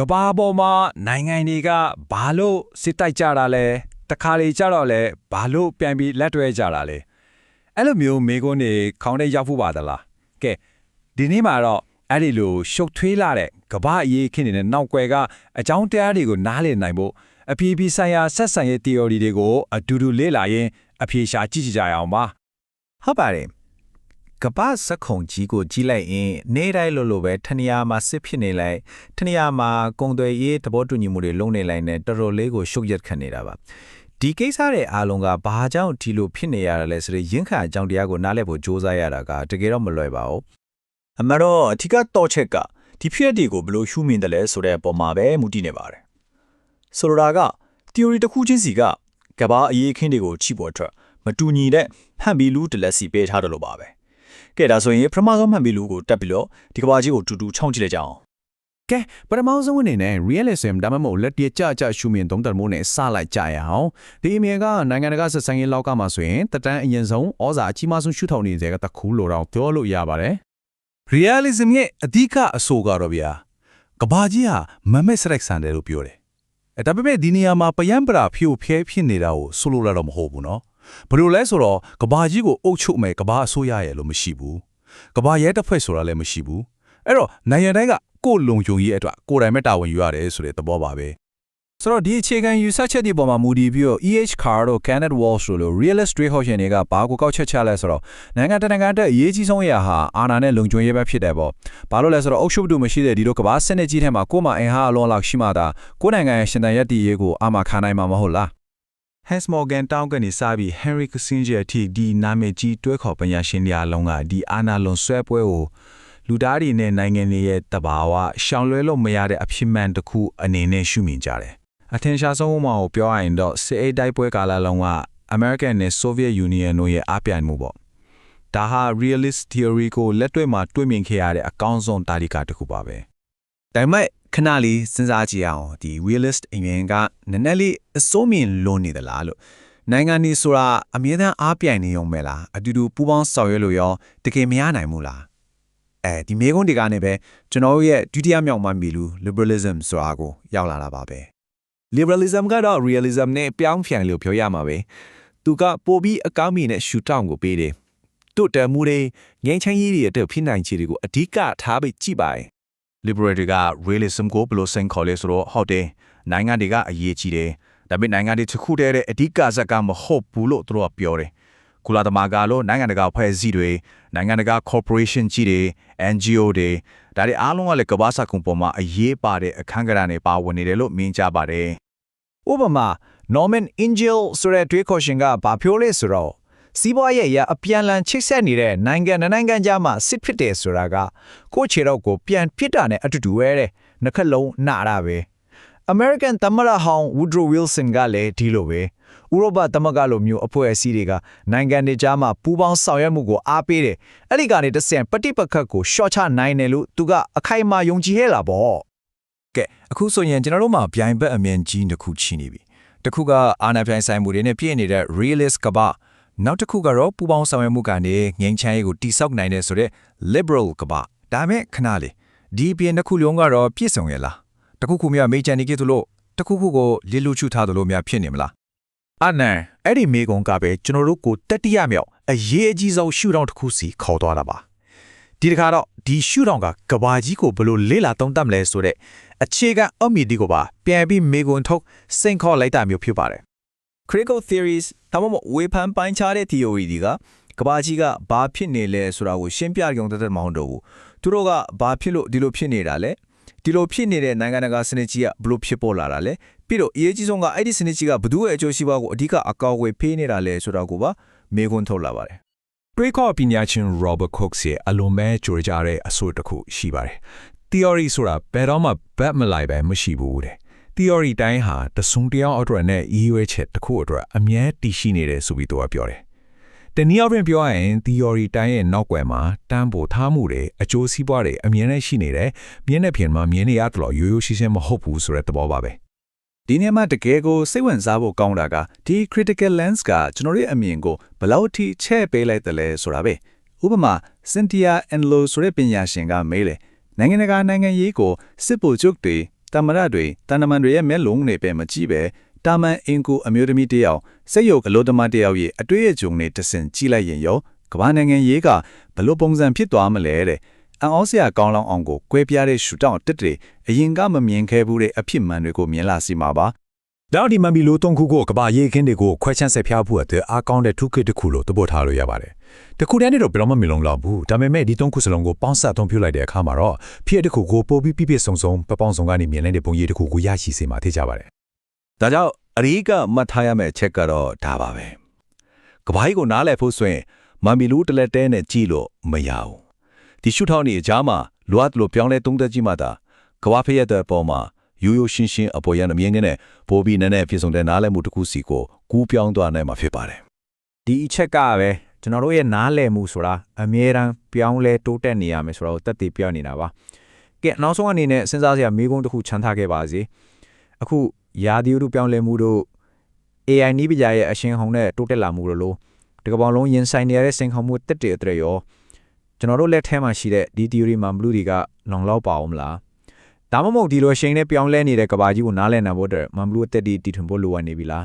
ကဘာပေါ်မှာနိုင်ငံတွေကဘာလို့စစ်တိုက်ကြတာလဲတခါလေကြတော့လဲဘာလို့ပြန်ပြီးလက်တွဲကြတာလဲအဲ့လိုမျိုးမိကုန်းတွေခေါင်းထဲရောက်ဖို့ပါသလားကဲဒီနေ့မှာတော့အဲ့ဒီလိုရှုပ်ထွေးလာတဲ့ကဘာအရေးခင်းနေတဲ့နောက်ွယ်ကအကြောင်းတရားတွေကိုနားလည်နိုင်ဖို့အပြေးပြေးဆိုင်ရာဆက်ဆံရေး theory တွေကိုအတူတူလေ့လာရင်အပြေရှာကြည့်ကြကြရအောင်ပါဟုတ်ပါတယ် ကပ္ပစက်ခုံကြီးကိုကြီးလိုက်ရင်နေတိုင်းလို့လို့ပဲထနီယာမှာစစ်ဖြစ်နေလိုက်ထနီယာမှာကုံသွယ်ရေးသဘောတူညီမှုတွေလုံးနေလိုက်နဲ့တော်တော်လေးကိုရှုပ်ရက်ခံနေတာပါဒီကိစ္စတဲ့အားလုံးကဘာကြောင့်ဒီလိုဖြစ်နေရတာလဲဆိုရင်ရင်းခါအကြောင်းတရားကိုနားလည်ဖို့စ조사ရတာကတကယ်တော့မလွယ်ပါဘူးအမှန်တော့အထူးကတော့ချက်ကဒီဖြစ်ရပ်တွေကိုဘယ်လိုရှုမြင်တယ်လဲဆိုတဲ့အပေါ်မှာပဲမူတည်နေပါတယ်ဆိုလိုတာက theory တစ်ခုချင်းစီကကဘာအရေးခင်းတွေကိုချိပေါ်အတွက်မတူညီတဲ့ဟန်ဘီလူးတလက်စီပေးထားတယ်လို့ပါပဲ ကဲဒါဆိုရင်ပထမဆုံးဟန်ဘီလူးကိုတက်ပြီးတော့ဒီကဘာကြီးကိုတူတူချောင်းကြည့်လိုက်ကြအောင်ကဲပထမဆုံးအနေနဲ့ realism ဒါမှမဟုတ်လက်တရကြကြရှုမြင်သုံးသပ်မှုနဲ့စလိုက်ကြရအောင်ဒီအမြင်ကနိုင်ငံတကာဆက်ဆံရေးလောက်ကမှာဆိုရင်တတန်းအရင်ဆုံးဩဇာအကြီးမားဆုံးရှုထောင်နေတဲ့ကတခုလိုတော့ပြောလို့ရပါတယ် realism ရဲ့အဓိကအဆိုကတော့ဗျာကဘာကြီးဟာမမက်စရက်ဆန်တယ်လို့ပြောတယ်အဲဒါပေမဲ့ဒီနေရာမှာပယံပရာဖြိုဖျဲဖြစ်နေတာကိုဆိုလိုရတော့မဟုတ်ဘူးနော် ဘယ်လိုလဲဆိုတော့ကဘာကြီးကိုအုပ်ချုပ်မယ်ကဘာအစိုးရရဲ့လို့မရှိဘူးကဘာရဲတစ်ဖွဲ့ဆိုတာလည်းမရှိဘူးအဲ့တော့နိုင်ငံတိုင်းကကိုယ်လုံခြုံရေးအတွက်ကိုယ်တိုင်မဲ့တာဝန်ယူရတယ်ဆိုတဲ့သဘောပါပဲဆိုတော့ဒီအခြေခံယူဆချက်ဒီပေါ်မှာမူတည်ပြီးတော့ EH Carr တို့ Kenneth Walsh တို့လို realist တွေဟောရှင်တွေကဘာကိုကောက်ချက်ချလဲဆိုတော့နိုင်ငံတကာနိုင်ငံအတွက်အရေးကြီးဆုံးအရာဟာအာဏာနဲ့လုံခြုံရေးပဲဖြစ်တယ်ပေါ့။ဘာလို့လဲဆိုတော့အုပ်ချုပ်မှုမရှိတဲ့ဒီလိုကမ္ဘာစနစ်ကြီးထဲမှာကိုယ်မှအင်ဟာအလွန်လောက်ရှိမှသာကိုယ်နိုင်ငံရဲ့ရှင်သန်ရည်တည်ရေးကိုအာမခံနိုင်မှာမဟုတ်လား Hans Morgan တောင်းကနေစပြီး Henry Kissinger အထိဒီနာမည်ကြီးတွဲခေါ်ပညာရှင်တွေအလုံးကဒီအာနာလွန်ဆွဲပွဲကိုလူသားတွေနဲ့နိုင်ငံတွေရဲ့တဘာဝရှောင်လွဲလို့မရတဲ့အဖြစ်မှန်တစ်ခုအနေနဲ့ရှုမြင်ကြတယ်။အထင်ရှားဆုံးဥပမာကိုပြောရရင်တော့စစ်အေးတိုက်ပွဲကာလလုံးက American နဲ့ Soviet Union တို့ရဲ့အပြိုင်မှုပေါ့။ဒါဟာ realist theory ကိုလက်တွေ့မှာတွေ့မြင်ခဲ့ရတဲ့အကောင်းဆုံးတာရီကာတစ်ခုပါပဲ။ ဒါပေမဲ့ခဏလေးစဉ်းစားကြည့်အောင်ဒီ realist အမြင်ကနည်းနည်းလေးအစိုးမြင်လွန်နေသလားလို့နိုင်ငံနေဆိုတာအမြဲတမ်းအားပြိုင်နေုံပဲလားအတူတူပူးပေါင်းဆောင်ရွက်လို့ရောတကယ်မရနိုင်ဘူးလားအဲဒီမေကွန်းတွေကလည်းပဲကျွန်တော်တို့ရဲ့ဒုတိယမြောက်မှမီလူ liberalism ဆိုတာကိုရောက်လာတာပါပဲ liberalism ကတော့ realism နဲ့ပြောင်းပြန်လို့ပြောရမှာပဲသူကပိုပြီးအကောင်းမြင်တဲ့ရှူတောင်းကိုပေးတယ်တို့တမှုတွေငင်းချမ်းရေးတွေအတွက်ဖြစ်နိုင်ခြေတွေကိုအဓိကထားပြီးကြည့်ပါရင် liberal တွေက realism ကိုဘယ်လိုစင်ခေါ်လဲဆိုတော့ဟုတ်တယ်နိုင်ငံတွေကအရေးကြီးတယ်ဒါပေမဲ့နိုင်ငံတွေတစ်ခုတည်းရဲ့အဓိကဇက်ကမဟုတ်ဘူးလို့သူတို့ကပြောတယ်ကုလသမဂ္ဂလိုနိုင်ငံတကာဖွဲ့စည်းတွေနိုင်ငံတကာ corporation ကြီးတွေ NGO တွေဒါတွေအားလုံးကလည်းကမ္ဘာစကုံပေါ်မှာအရေးပါတဲ့အခန်းကဏ္ဍနဲ့ပါဝင်နေတယ်လို့မြင်ကြပါတယ်ဥပမာ Norman Angel ဆိုတဲ့တွေးခေါ်ရှင်ကဘာပြောလဲဆိုတော့ စီးပွားရေးအရအပြန်လန်ချိတ်ဆက်နေတဲ့နိုင်ငံနဲ့နိုင်ငံကြားမှာစစ်ဖြစ်တယ်ဆိုတာကကိုယ့်ခြေတော့ကိုပြန်ပြစ်တာနဲ့အတူတူပဲတဲ့နှစ်ခက်လုံးနာတာပဲ American သမ္မတဟောင်း Woodrow Wilson ကလည်းဒီလိုပဲဥရောပသမဂ္ဂလိုမျိုးအဖွဲ့အစည်းတွေကနိုင်ငံတွေကြားမှာပူးပေါင်းဆောင်ရွက်မှုကိုအားပေးတယ်အဲ့ဒီကနေတစ်ဆင့်ပฏิပက္ခကိုရှော့ချနိုင်တယ်လို့သူကအခိုင်အမာယုံကြည်ဟဲ့လာပေါ့ကဲအခုဆိုရင်ကျွန်တော်တို့မှာပြိုင်ဘက်အမြင်ကြီးတစ်ခုရှိနေပြီတစ်ခုကအာနာပြိုင်ဆိုင်မှုတွေနဲ့ပြည့်နေတဲ့ realist ကပါ နောက်တစ်ခုကတော့ပူပေါင်းဆောင်ရွက်မှုကနေငြိမ်းချမ်းရေးကိုတိဆောက်နိုင်တဲ့ဆိုတဲ့ liberal ကပါဒါမဲ့ခဏလေးဒီအပြင်တစ်ခုလုံးကတော့ပြည့်စုံရဲ့လားတစ်ခုခုများမေးချန်နေကြသလိုတစ်ခုခုကိုလီလူချူထားသလိုများဖြစ်နေမလားအနန်အဲ့ဒီမေကွန်ကပဲကျွန်တော်တို့ကိုတတိယမြောက်အရေးအကြီးဆုံးရှုထောင့်တစ်ခုစီခေါ်သွားတာပါဒီတစ်ခါတော့ဒီရှုထောင့်ကကဘာကြီးကိုဘယ်လိုလေးလာသုံးသပ်မလဲဆိုတဲ့အခြေခံအမီဒီကိုပါပြန်ပြီးမေကွန်ထုတ်စိန်ခေါ်လိုက်တာမျိုးဖြစ်ပါတယ် critical theories ဒါမှမဟုတ်ဝေဖန်ပိုင်းခြားတဲ့ theory တွေကကဘာကြီးကဘာဖြစ်နေလဲဆိုတာကိုရှင်းပြကြုံတဲ့မဟုတ်တော့ဘူးသူတို့ကဘာဖြစ်လို့ဒီလိုဖြစ်နေတာလဲဒီလိုဖြစ်နေတဲ့နိုင်ငံတကာစနစ်ကြီးကဘလို့ဖြစ်ပေါ်လာတာလဲပြီးတော့အရေးကြီးဆုံးကအဲ့ဒီစနစ်ကြီးကဘသူ့ရဲ့အကျိုးစီးပွားကိုအဓိကအကောက်ဝေဖေးနေတာလဲဆိုတာကိုပါမေးခွန်းထုတ်လာပါတယ်တွေးခေါ်ပညာရှင် Robert Cook ရဲ့အလွန်ပဲကြိုကြတဲ့အဆိုတစ်ခုရှိပါတယ် theory ဆိုတာဘယ်တော့မှဘက်မလိုက်ပဲမရှိဘူးတဲ့ theory တိုင်းဟာတဆုံတယောက်အတွက်နဲ့ရည်ရွယ်ချက်တစ်ခုအတွက်အမြဲတည်ရှိနေတယ်ဆိုပြီးသူကပြောတယ်တနည်းအားဖြင့်ပြောရရင် theory တိုင်းရဲ့နောက်ွယ်မှာတန်းဖို့ထားမှုတွေအကျိုးစီးပွားတွေအမြဲတမ်းရှိနေတယ်မြင်းနဲ့ပြင်မှာမြင်းနေရတော့ရိုးရိုးရှင်းရှင်းမဟုတ်ဘူးဆိုတဲ့သဘောပါပဲဒီနေရာမှာတကယ်ကိုစိတ်ဝင်စားဖို့ကောင်းတာကဒီ critical lens ကကျွန်တော်ရဲ့အမြင်ကိုဘယ်လောက်ထိချဲ့ပေးလိုက်တယ်လဲဆိုတာပဲဥပမာ Cynthia Enlow ဆိုတဲ့ပညာရှင်ကမေးတယ်နိုင်ငံတကာနိုင်ငံရေးကိုစစ်ဗိုလ်ချုပ်တွေ တမရတွေတန်တမန်တွေရဲ့မျက်လုံးတွေပဲမကြည့်ပဲတာမန်အင်ကိုအမျိုးသမီးတစ်ယောက်စိတ်ယုတ်အလို့တမတစ်ယောက်ရဲ့အတွေ့အကြုံတွေတဆင်ကြည့်လိုက်ရင်ရောကမ္ဘာနိုင်ငံရေးကဘယ်လိုပုံစံဖြစ်သွားမလဲတဲ့အန်အောစရာကောင်းလောင်းအောင်ကိုကွဲပြားတဲ့ရှူတောင်းတစ်တွေအရင်ကမမြင်ခဲ့ဘူးတဲ့အဖြစ်မှန်တွေကိုမြင်လာစီမှာပါ နောက်ဒီမန်ဘီလိုတုံးခုကိုကဘာရေးခင်းတွေကိုခွဲချမ်းဆက်ဖျားဖို့အတွက်အားကောင်းတဲ့ထုခိတစ်ခုလို့သဘောထားလို့ရပါတယ်။တခုတည်းနဲ့တော့ဘယ်တော့မှမလုံလောက်ဘူး။ဒါပေမဲ့ဒီတုံးခုစလုံးကိုပေါင်းစပ်သုံးပြုလိုက်တဲ့အခါမှာတော့ဖြစ်တစ်ခုကိုပိုပြီးပြည့်ပြည့်စုံစုံပပောင်းစုံကနေမြင်လိုက်တဲ့ပုံရိပ်တစ်ခုကိုရရှိစေမှာသိကြပါတယ်ဒါကြောင့်အရိကမှတ်ထားရမယ့်အချက်ကတော့ဒါပါပဲကဘာကြီးကိုနားလည်ဖို့ဆိုရင်မမ်မီလူတလက်တဲနဲ့ကြည့်လို့မရဘူးဒီရှုထောင့်နေအကြားမှာလွတ်လို့ပြောင်းလဲသုံးသက်ကြည့်မှသာကဘာဖရက်တဲ့အပေါ်မှာ ရိုးရိုးရှင်းရှင်းအပေါ်ရန်အမြင်ကနေပိုပြီးနည်းနည်းပြည့်စုံတဲ့နားလည်မှုတစ်ခုစီကိုကူးပြောင်းသွားနိုင်မှာဖြစ်ပါတယ်ဒီအချက်ကပဲကျွန်တော်တို့ရဲ့နားလည်မှုဆိုတာအမြဲတမ်းပြောင်းလဲတိုးတက်နေရမယ်ဆိုတာကိုတက်တည်ပြောနေတာပါကဲနောက်ဆုံးအနေနဲ့စဉ်းစားစရာမိကုန်းတစ်ခုချမ်းထားခဲ့ပါစေအခုယာဒီယိုတို့ပြောင်းလဲမှုတို့ AI နီးပညာရဲ့အရှင်ဟုန်နဲ့တိုးတက်လာမှုတို့လို့ဒီကမ္ဘာလုံးရင်ဆိုင်နေရတဲ့စိန်ခေါ်မှုတက်တဲ့အတွက်ရောကျွန်တော်တို့လက်ထဲမှာရှိတဲ့ဒီ theory မှာ blue တွေကလုံလောက်ပါအောင်မလား ဒါမှမဟုတ်ဒီလိုရှိန်နဲ့ပြောင်းလဲနေတဲ့ကဘာကြီးကိုနားလည်နိုင်ဖို့အတွက်မန်ဘလူးအသက်ဒီတီထွင်ဖို့လိုအပ်နေပြီလား